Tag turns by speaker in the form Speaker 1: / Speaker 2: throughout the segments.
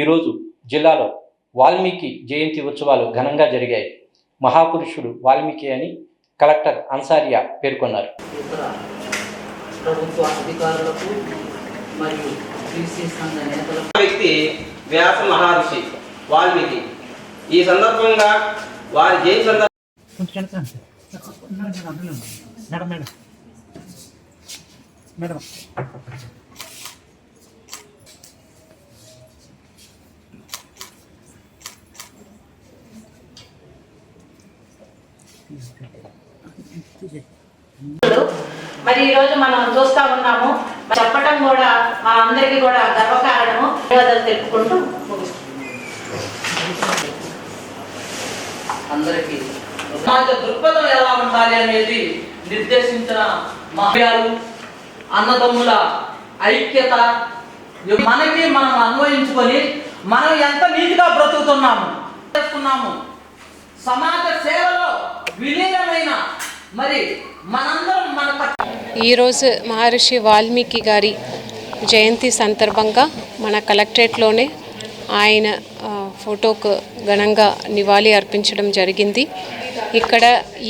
Speaker 1: ఈరోజు జిల్లాలో వాల్మీకి జయంతి ఉత్సవాలు ఘనంగా జరిగాయి. మహాపురుషుడు వాల్మీకి అని కలెక్టర్ అన్సారియా పేర్కొన్నారు.
Speaker 2: ప్రభుత్వ అధికారులకు మరియు
Speaker 3: వ్యక్తి వ్యాస మహర్షి వాల్మీకి. ఈ సందర్భంగా వారి జయంతి సందర్భంగా
Speaker 4: మేడం మేడం.
Speaker 5: మరి ఈ రోజు మనం చూస్తా ఉన్నాము. చెప్పడం కూడా అందరికి కూడా గర్వకారణము. ధన్యవాదాలు తెలుపుకుంటూ ముగిస్తున్నాం.
Speaker 2: అందరికీ సమాజ దృక్పథం ఎలా ఉండాలి అనేది నిర్దేశించిన మహయాలు అన్నదమ్ముల ఐక్యత మనకి మనం అన్వయించుకొని మనం ఎంత నీతిగా బ్రతుకుతున్నాము చేస్తున్నాము సమాజ సేవలో విలీనమైన మరి మనందరం మన
Speaker 6: ఈరోజు మహర్షి వాల్మీకి గారి జయంతి సందర్భంగా మన కలెక్టరేట్లోనే ఆయన ఫోటోకు ఘనంగా నివాళి అర్పించడం జరిగింది. ఇక్కడ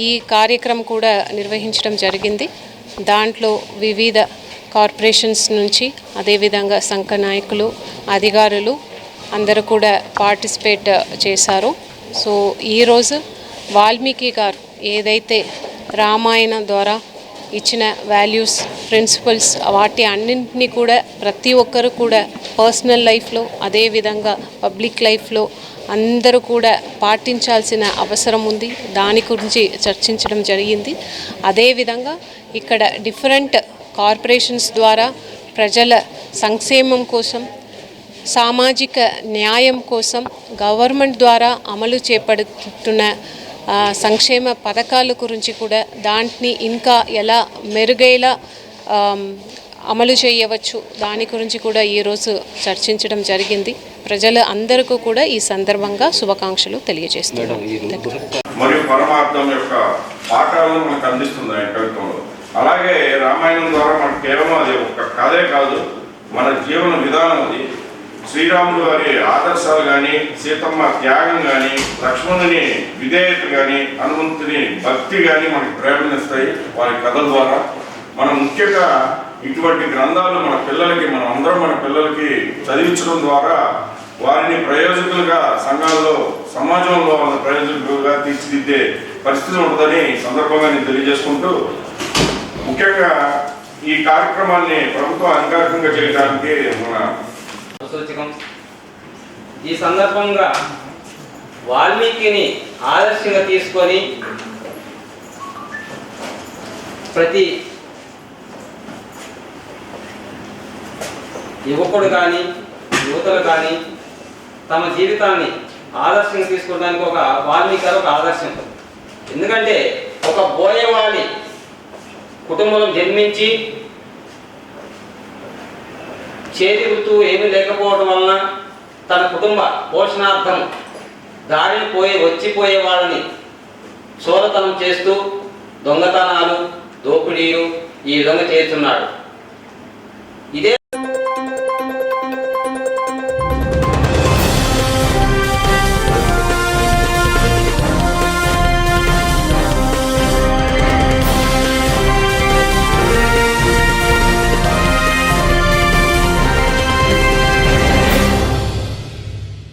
Speaker 6: ఈ కార్యక్రమం కూడా నిర్వహించడం జరిగింది. దాంట్లో వివిధ కార్పొరేషన్స్ నుంచి అదేవిధంగా సంఘ నాయకులు అధికారులు అందరూ కూడా పార్టిసిపేట్ చేశారు. సో ఈరోజు వాల్మీకి గారు ఏదైతే రామాయణం ద్వారా ఇచ్చిన వాల్యూస్ ప్రిన్సిపల్స్ వాటి అన్నింటినీ కూడా ప్రతి ఒక్కరు కూడా పర్సనల్ లైఫ్లో అదేవిధంగా పబ్లిక్ లైఫ్లో అందరూ కూడా పాటించాల్సిన అవసరం ఉంది. దాని గురించి చర్చించడం జరిగింది. అదేవిధంగా ఇక్కడ డిఫరెంట్ కార్పొరేషన్స్ ద్వారా ప్రజల సంక్షేమం కోసం సామాజిక న్యాయం కోసం గవర్నమెంట్ ద్వారా అమలు చేపడుతున్న సంక్షేమ పథకాల గురించి కూడా దాంట్ని ఇంకా ఎలా మెరుగైలా అమలు చేయవచ్చు దాని గురించి కూడా ఈరోజు చర్చించడం జరిగింది. ప్రజలు అందరికీ కూడా ఈ సందర్భంగా శుభాకాంక్షలు తెలియజేస్తున్నాను.
Speaker 7: మరియు పరమార్థం యొక్క పాఠాలను మనకు అందిస్తుంది ఆయన కవిత్వంలో అలాగే రామాయణం ద్వారా మనకు కేవలం అది ఒక కథే కాదు మన జీవన విధానం అది. శ్రీరాములు వారి ఆదర్శాలు కానీ సీతమ్మ త్యాగం కానీ లక్ష్మణుని విధేయత కానీ హనుమంతుని భక్తి కానీ మనకి ప్రేరణిస్తాయి వారి కథల ద్వారా. మనం ముఖ్యంగా ఇటువంటి గ్రంథాలు మన పిల్లలకి మనం అందరం మన పిల్లలకి చదివించడం ద్వారా వారిని ప్రయోజకులుగా సంఘాల్లో సమాజంలో వాళ్ళ ప్రయోజకులుగా తీర్చిదిద్దే పరిస్థితి ఉంటుందని సందర్భంగా నేను తెలియజేసుకుంటూ ముఖ్యంగా ఈ కార్యక్రమాన్ని ప్రభుత్వం అధికారికంగా చేయడానికి మన
Speaker 3: సూచకం. ఈ సందర్భంగా వాల్మీకిని ఆదర్శంగా తీసుకొని ప్రతి యువకుడు కానీ యువతలు కానీ తమ జీవితాన్ని ఆదర్శంగా తీసుకోవడానికి ఒక వాల్మీకి గారు ఒక ఆదర్శం. ఎందుకంటే ఒక బోయవాడి కుటుంబంలో జన్మించి చేతి వృత్తు ఏమీ లేకపోవడం వలన తన కుటుంబ పోషణార్థం దారిని పోయి వచ్చిపోయే వాళ్ళని చోరతనం చేస్తూ దొంగతనాలు దోపిడీలు ఈ విధంగా చేస్తున్నాడు. ఇదే